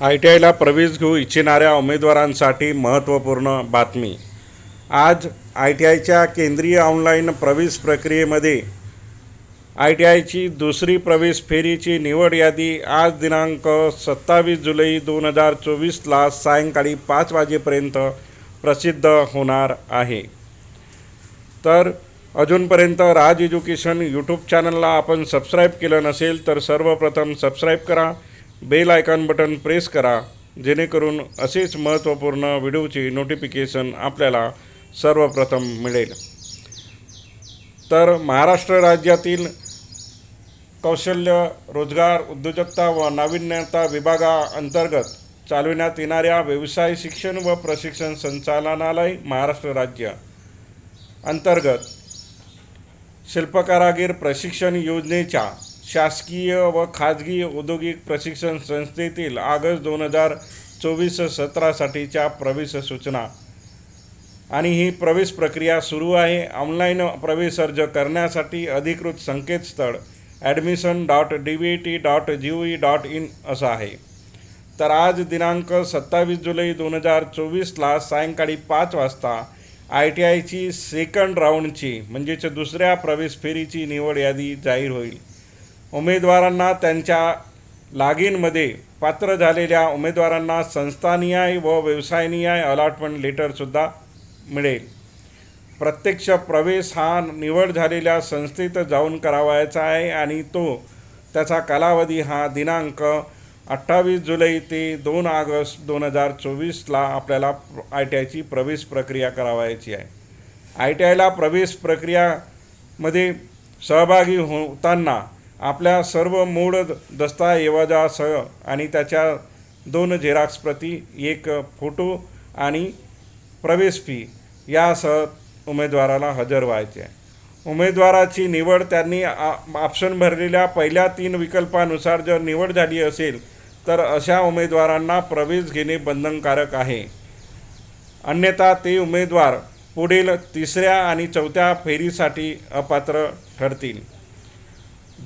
I T आयला प्रवेश घेऊ इच्छिणाऱ्या उमेदवारांसाठी महत्त्वपूर्ण बातमी. आज आय टी आयच्या केंद्रीय ऑनलाईन प्रवेश प्रक्रियेमध्ये आय टी आयची दुसरी प्रवेश फेरीची निवड यादी आज दिनांक सत्तावीस जुलै दोन हजार चोवीसला सायंकाळी पाच वाजेपर्यंत प्रसिद्ध होणार आहे. तर अजूनपर्यंत राज एज्युकेशन यूट्यूब चॅनलला आपण सबस्क्राईब केलं नसेल तर सर्वप्रथम सबस्क्राईब करा. बेल आयकॉन बटन प्रेस करा जेणेकरून असेच महत्त्वपूर्ण व्हिडिओची नोटिफिकेशन आपल्याला सर्वप्रथम मिळेल. तर महाराष्ट्र राज्यातील कौशल्य रोजगार उद्योजकता व नाविन्यता विभागाअंतर्गत चालविण्यात येणाऱ्या व्यवसाय शिक्षण व प्रशिक्षण संचालनालय महाराष्ट्र राज्य अंतर्गत शिल्पकारागीर प्रशिक्षण योजनेच्या शासकीय व खाजगी औद्योगिक प्रशिक्षण संस्थेतील ऑगस्ट दोन हजार चोवीस सतरासाठीच्या प्रवेश सूचना. आणि ही प्रवेश प्रक्रिया सुरू आहे. ऑनलाईन प्रवेश अर्ज करण्यासाठी अधिकृत संकेतस्थळ admission dot D V T dot G E dot in असं आहे. तर आज दिनांक सत्तावीस जुलै दोन हजार चोवीसला सायंकाळी पाच वाजता आय टी आयची सेकंड राऊंडची म्हणजेच दुसऱ्या प्रवेश फेरीची निवड यादी जाहीर होईल. उमेदवारांना त्यांच्या लागीनमध्ये पात्र झालेल्या उमेदवारांना संस्थानिहाय व व्यवसायनिहाय अलॉटमेंट लेटरसुद्धा मिळेल. प्रत्यक्ष प्रवेश हा निवड झालेल्या संस्थेत जाऊन करावायचा आहे आणि तो त्याचा कालावधी हा दिनांक अठ्ठावीस जुलै ते दोन ऑगस्ट दोन हजार चोवीसला आपल्याला आय टी आयची प्रवेश प्रक्रिया करावायची आहे. आय टी आयला प्रवेश प्रक्रियामध्ये सहभागी होताना आपल्या सर्व मूळ दस्तऐवजासह आणि त्याच्या दोन झेराक्स प्रती एक फोटो आणि प्रवेश फी यासह उमेदवाराला हजर व्हायचे. उमेदवाराची निवड त्यांनी आ- ऑप्शन भरलेल्या पहिल्या तीन विकल्पानुसार जर निवड झाली असेल तर अशा उमेदवारांना प्रवेश घेणे बंधनकारक आहे. अन्यथा ते उमेदवार पुढील तिसऱ्या आणि चौथ्या फेरीसाठी अपात्र ठरतील.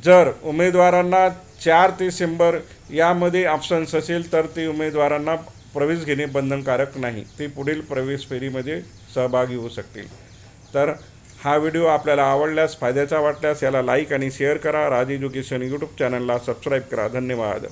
जर उमेदवारांना चार ते शंभर यामध्ये ऑप्शन्स असेल तर ते उमेदवारांना प्रवेश घेणे बंधनकारक नाही. ते पुढील प्रवेश फेरीमध्ये सहभागी होऊ शकतील. तर हा व्हिडिओ आपल्याला आवडल्यास फायद्याचा वाटल्यास याला लाईक आणि शेअर करा. राज एज्युकेशन यूट्यूब चॅनलला सबस्क्राईब करा. धन्यवाद.